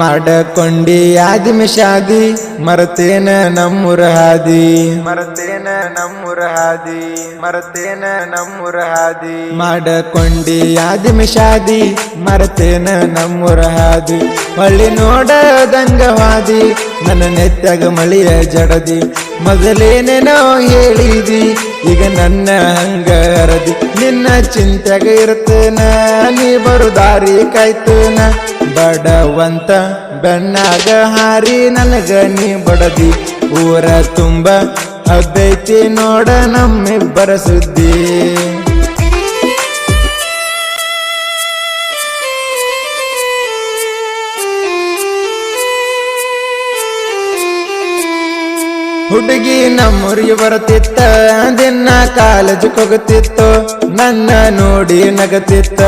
ಮಾಡಕೊಂಡಿ ಆದಿಮ ಶಾದಿ ಮರತೇನ ನಮ್ಮೂರ ಹಾದಿ ಮರತೇನ ನಮ್ಮೂರ ಹಾದಿ ಮರತೇನ ನಮ್ಮೂರ ಹಾದಿ ಮಾಡಕೊಂಡಿ ಆದಿಮ ಶಾದಿ ಮರತೇನ ನಮ್ಮೂರ ಹಾದಿ ಮಳಿ ನೋಡದಂಗವಾದಿ ನನ್ನ ನೆತ್ತಾಗ ಮಳಿಯ ಜಡದಿ. ಮೊದಲೇನೇನೋ ಹೇಳಿದಿ ಈಗ ನನ್ನ ಹಂಗರದಿ ನಿನ್ನ ಚಿಂತೆಗ ಇರ್ತೇನ ನೀ ಬರು ದಾರಿ ಕಾಯ್ತೇನ ಬಡವಂತ ಬೆನ್ನಾಗ ಹಾರಿ, ನನಗ ನೀ ಬಡದಿ. ಊರ ತುಂಬ ಹಬ್ಬೈತಿ ನೋಡ ನಮ್ಮಿಬ್ಬರ ಸುದ್ದಿ. ಹುಡುಗಿ ನಮ್ಮೂರಿಗೆ ಬರುತ್ತಿತ್ತ ದಿನ ಕಾಲೇಜು ಹೋಗುತ್ತಿತ್ತು ನನ್ನ ನೋಡಿ ನಗತಿತ್ತ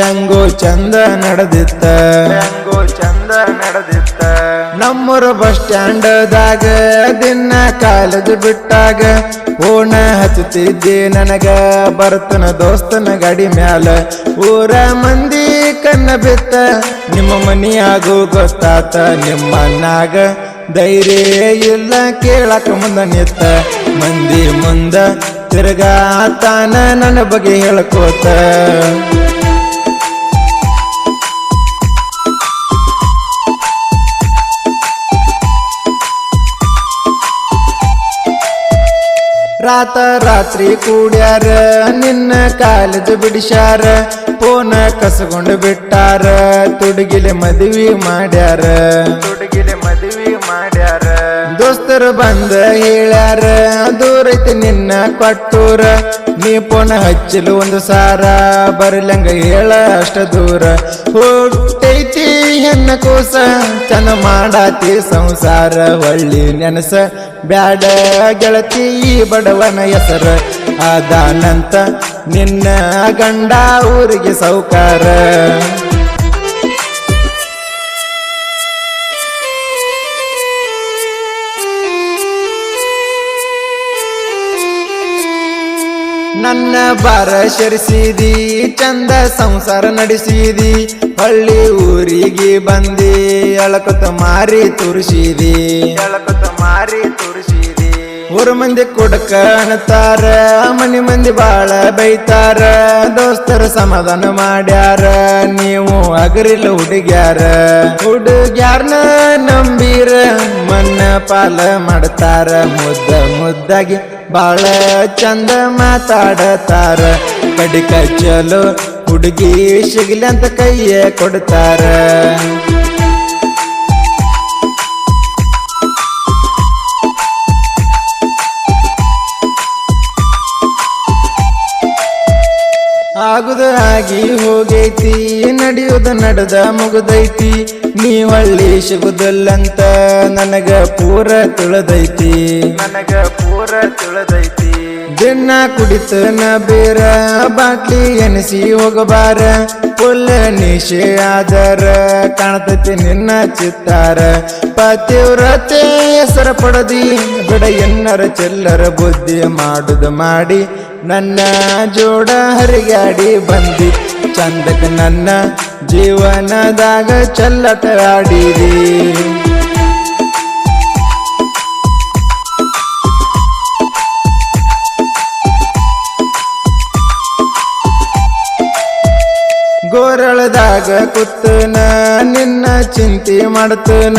ಹೆಂಗೋ ಚಂದ ನಡೆದಿತ್ತ. ಹೆಂಗೋ ಚಂದ ನಡೆದಿತ್ತ. ನಮ್ಮೂರು ಬಸ್ ಸ್ಟ್ಯಾಂಡದಾಗ ದಿನ ಕಾಲೇಜ್ ಬಿಟ್ಟಾಗ ಓಣ ಹಚ್ಚುತ್ತಿದ್ದೆ ನನಗ ಬರ್ತನ ದೋಸ್ತನ ಗಾಡಿ ಮ್ಯಾಲ. ಊರ ಮಂದಿ ಕನ್ನ ಬಿತ್ತ ನಿಮ್ಮ ಮನಿಯಾಗೂ ಗೊತ್ತಾತ ನಿಮ್ಮನ್ನಾಗ ಧೈರ್ಯ ಇಲ್ಲ ಕೇಳಕ ಮುಂದ ನಿತ್ತ. ಮಂದಿ ಮುಂದ ತಿರ್ಗಾತಾನ ನನ್ನ ಬಗ್ಗೆ ಹೇಳ್ಕೋತ. ರಾತ ರಾತ್ರಿ ಕೂಡ್ಯಾರ, ನಿನ್ನ ಕಾಲದ ಬಿಡಿಸ್ಯಾರ, ಪೋನ ಕಸಗೊಂಡು ಬಿಟ್ಟಾರ, ತುಡುಗಿಲೆ ಮದುವೆ ಮಾಡ್ಯಾರ. ತುಡುಗಿಲೆ ಮಾಡ್ಯಾರ. ದೋಸ್ತರು ಬಂದ ಹೇಳ್ಯಾರ ದೂರ ಐತಿ ನಿನ್ನ ಕೊಟ್ಟೂರ. ನೀ ಪೋನ ಹಚ್ಚಲು ಒಂದು ಸಾರ, ಬರ್ಲಂಗ ಹೇಳ ಅಷ್ಟ ದೂರ. ಹುಟ್ಟೈತಿ ಹೆಣ್ಣ ಕೂಸ, ಚಂದ ಮಾಡಾತಿ ಸಂಸಾರ ಒಳ್ಳಿ ನೆನಸ ಬ್ಯಾಡ ಗೆಳತಿ ಬಡವನ ಹೆಸರ. ಅದಾನಂತ ನಿನ್ನ ಗಂಡ ಊರಿಗೆ ಸೌಕಾರ. ನನ್ನ ಬಾರ ಶರಿಸಿದಿ ಚಂದ ಸಂಸಾರ ನಡೆಸಿದಿ ಹಳ್ಳಿ ಊರಿಗೆ ಬಂದಿ ಅಳಕತ ಮಾರಿ ತುರಿಸಿದಿ ತುರಿಸಿದಿ. ಊರ ಮಂದಿ ಕೊಡಕ ಅಣತಾರ ಮನಿ ಮಂದಿ ಬಾಳ ಬೈತಾರ, ದೋಸ್ತರ ಸಮಾಧಾನ ಮಾಡ್ಯಾರ, ನೀವು ಅಗರಿಲ್ಲ ಹುಡುಗ್ಯಾರ. ಹುಡುಗ್ಯಾರ್ನ ನಂಬೀರ, ಮನ್ನ ಪಾಲ ಮಾಡ್ತಾರ, ಮುದ್ದ ಮುದ್ದಾಗಿ ಬಾಳ ಚಂದ ಮಾತಾಡತಾರ. ಕಡಿಕ ಚಲೋ ಹುಡುಗಿ ಸಿಗ್ಲಿ ಅಂತ ಕೈಯೇ ಕೊಡ್ತಾರ. ಆಗುದ ಆಗಿ ಹೋಗೈತಿ ನಡೆಯುದ ನಡೆದ ಮುಗುದೈತಿ. ನೀ ಹೊಳ್ಳಿ ಸಿಗುದಲ್ಲಂತ ನನಗ ಪೂರ ತುಳದೈತಿ. ನನಗ ಪೂರ ತುಳದೈತಿ. ದಿನ ಕುಡಿತನ ಬೇರ ಬಾಟ್ಲಿ ಎನಿಸಿ ಹೋಗಬಾರ. ಪುಲ್ಲ ನಿಶೆ ಆದರ ಕಾಣತೈತಿ ನಿನ್ನ ಚಿತ್ತಾರ. ಪತಿವ್ರತೆ ಹೆಸರ ಪಡದಿ ಬಿಡ ಎನ್ನರ ಚೆಲ್ಲರ ಬುದ್ಧಿ ಮಾಡುದು ಮಾಡಿ. ನನ್ನ ಜೋಡ ಹರಿಯಾಡಿ ಬಂದಿ. ಚಂದಕ ನನ್ನ ಜೀವನದಾಗ ಚಲ್ಲಟ ಆಡಿದಿ ಗೋರಳದಾಗ ಕುತ್ತನ ನಿನ್ನ ಚಿಂತೆ ಮಾಡ್ತನ,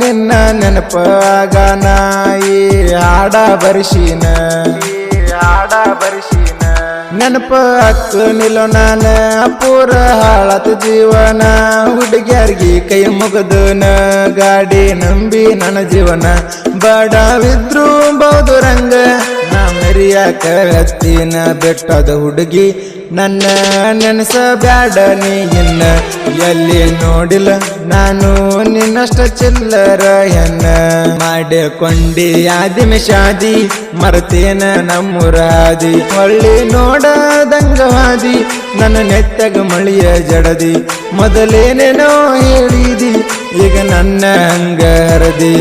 ನಿನ್ನ ನೆನಪಾಗ ನಾಯಿ ಹಾಡ ಬರಿಸಿನ ಹಾಡ ಬರಿಸಿನ ನೆನಪ ಹತ್ತು ನಿಲ್ಲೋ ನಾನ, ಪೂರ ಹಾಳತ ಜೀವನ. ಹುಡುಗ್ಯಾರ್ಗಿ ಕೈ ಮುಗದನ, ಗಾಡಿ ನಂಬಿ ನನ್ನ ಜೀವನ. ಬಡವಿದ್ರು ಬೌದು ರಂಗ ಮೆರಿಯಾಕ ಹತ್ತಿನ ಬೆಟ್ಟದ ಹುಡುಗಿ. ನನ್ನ ನೆನಸ ಬ್ಯಾಡ ನೀ ಇನ್ನ. ಎಲ್ಲಿ ನೋಡಿಲ್ಲ ನಾನು ನಿನ್ನಷ್ಟ ಚಿಲ್ಲರ ಎನ್ನ ಮಾಡಿಕೊಂಡಿ ಆದಿಮಿ ಶಾದಿ ಮರ್ತೇನ ನಮ್ಮೂರಾದಿ. ಹೊಳ್ಳಿ ನೋಡದಂಗ ಹಾದಿ ನನ್ನ ನೆತ್ತಗ ಮಳಿಯ ಜಡದಿ. ಮೊದಲೇನೇನೋ ಹೇಳಿದಿ, ಈಗ ನನ್ನ ಹಂಗ ಹರದಿ.